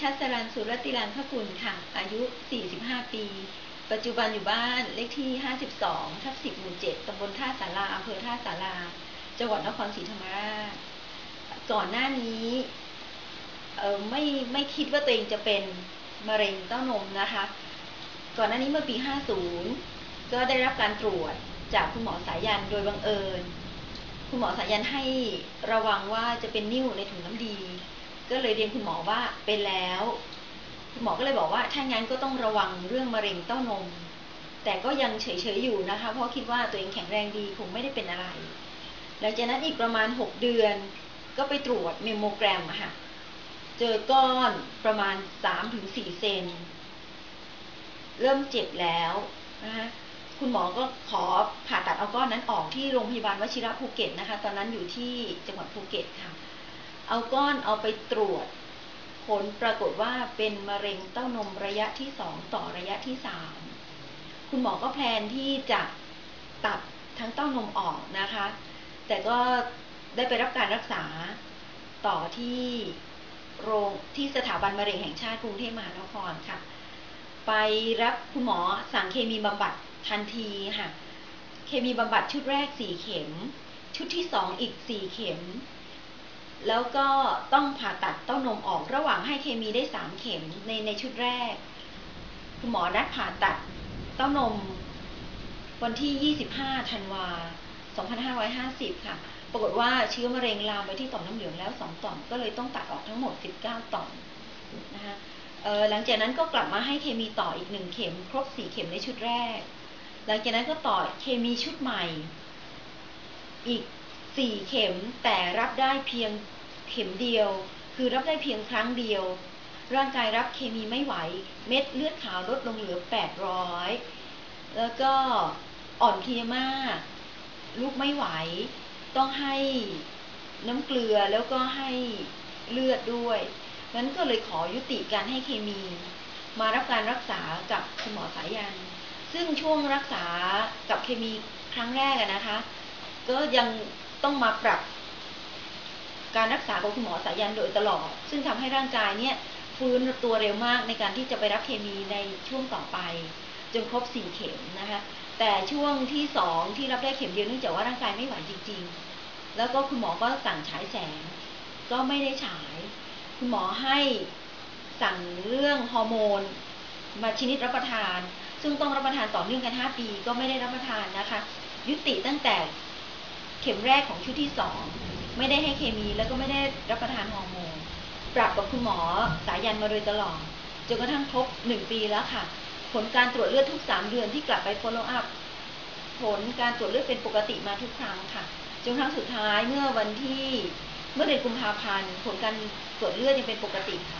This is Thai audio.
ชัสรันสุรติรันพกุลค่ะ อายุ 45 ปี ปัจจุบันอยู่บ้านเลขที่ 52 ทับ 10 หมู่ 7 ตำบลท่าสาราอำเภอท่าสารา จังหวัดนครศรีธรรมราช ก่อนหน้านี้เออไม่ไม่คิดว่าตัวเองจะเป็นมะเร็งเต้านมนะคะ ก่อนหน้านี้เมื่อปี 50 ก็ได้รับการตรวจจากคุณหมอสายันโดยบังเอิญ คุณหมอสายันให้ระวังว่าจะเป็นนิ่วในถุงน้ำดี ก็เลยเรียนคุณหมอว่าเป็นแล้ว คุณหมอก็เลยบอกว่าถ้างั้นก็ต้องระวังเรื่องมะเร็งเต้านม แต่ก็ยังเฉยๆอยู่นะคะ เพราะคิดว่าตัวเองแข็งแรงดีคงไม่ได้เป็นอะไร หลังจากนั้นอีกประมาณ 6 เดือน ก็ไปตรวจเมมโมแกรมค่ะ เจอก้อนประมาณ 3-4 เซน เริ่มเจ็บแล้วนะคะคุณหมอก็ขอผ่าตัดเอาก้อนนั้นออกที่โรงพยาบาลวชิระภูเก็ตนะคะ ตอนนั้นอยู่ที่จังหวัดภูเก็ตค่ะ เอาก้อนเอาไปตรวจ ผลปรากฏว่าเป็นมะเร็งเต้านมระยะที่สองต่อระยะที่สามคุณหมอก็แพลนที่จะตัดทั้งเต้านมออกนะคะ แต่ก็ได้ไปรับการรักษาต่อที่โรงที่สถาบันมะเร็งแห่งชาติกรุงเทพมหานครค่ะ ไปรับคุณหมอสั่งเคมีบำบัดทันทีค่ะ เคมีบำบัดชุดแรกสี่เข็ม ชุดที่สองอีกสี่เข็ม แล้วก็ต้องผ่าตัดเต้านมออกระหว่างให้เคมีได้สามเข็มในในชุดแรก คุณหมอนัดผ่าตัดเต้านม วันที่ 25 ธันวา 2550 ค่ะ ปรากฏว่าเชื้อมะเร็งลามไปที่ต่อมน้ำเหลืองแล้ว 2 ต่อม ก็เลยต้องตัดออกทั้งหมด 19 ต่อมนะคะหลังจากนั้นก็กลับมาให้เคมีต่ออีกหนึ่งเข็ม ครบ4เข็มในชุดแรก หลังจากนั้นก็ต่อเคมีชุดใหม่ อีก 4เข็มแต่รับได้เพียงเข็มเดียว คือรับได้เพียงครั้งเดียว ร่างกายรับเคมีไม่ไหว เม็ดเลือดขาวลดลงเหลือ 800 แล้วก็อ่อนเพลียมากลูกไม่ไหว ต้องให้น้ำเกลือแล้วก็ให้เลือดด้วยนั้นก็เลยขอยุติการให้เคมี มารับการรักษากับคุณหมอสายัน ซึ่งช่วงรักษากับเคมีครั้งแรกนะคะ ก็ยัง ต้องมาปรับการรักษาของคุณหมอสายันโดยตลอด ซึ่งทำให้ร่างกายเนี่ยฟื้นตัวเร็วมากในการที่จะไปรับเคมีในช่วงต่อไป จนครบสี่เข็มนะคะแต่ช่วงที่สองที่รับได้เข็มเดียวเนื่องจากว่าร่างกายไม่ไหวจริง ๆ แล้วก็คุณหมอก็สั่งฉายแสง ก็ไม่ได้ฉาย คุณหมอให้สั่งเรื่องฮอร์โมน มาชนิดรับประทาน ซึ่งต้องรับประทานต่อเนื่องกัน 5 ปีก็ไม่ได้รับประทานนะคะ ยุติตั้งแต่ เข็มแรกของชุดที่สองไม่ได้ให้เคมีแล้วก็ไม่ได้รับประทานฮอร์โมนปรับกับคุณหมอสายันมาโดยตลอดจนกระทั่งครบหนึ่งปีแล้วค่ะ ผลการตรวจเลือดทุกสามเดือนที่กลับไป follow up ผลการตรวจเลือดเป็นปกติมาทุกครั้งค่ะจนครั้งสุดท้ายเมื่อวันที่เมื่อเดือนกุมภาพันธ์ผลการตรวจเลือดยังเป็นปกติค่ะ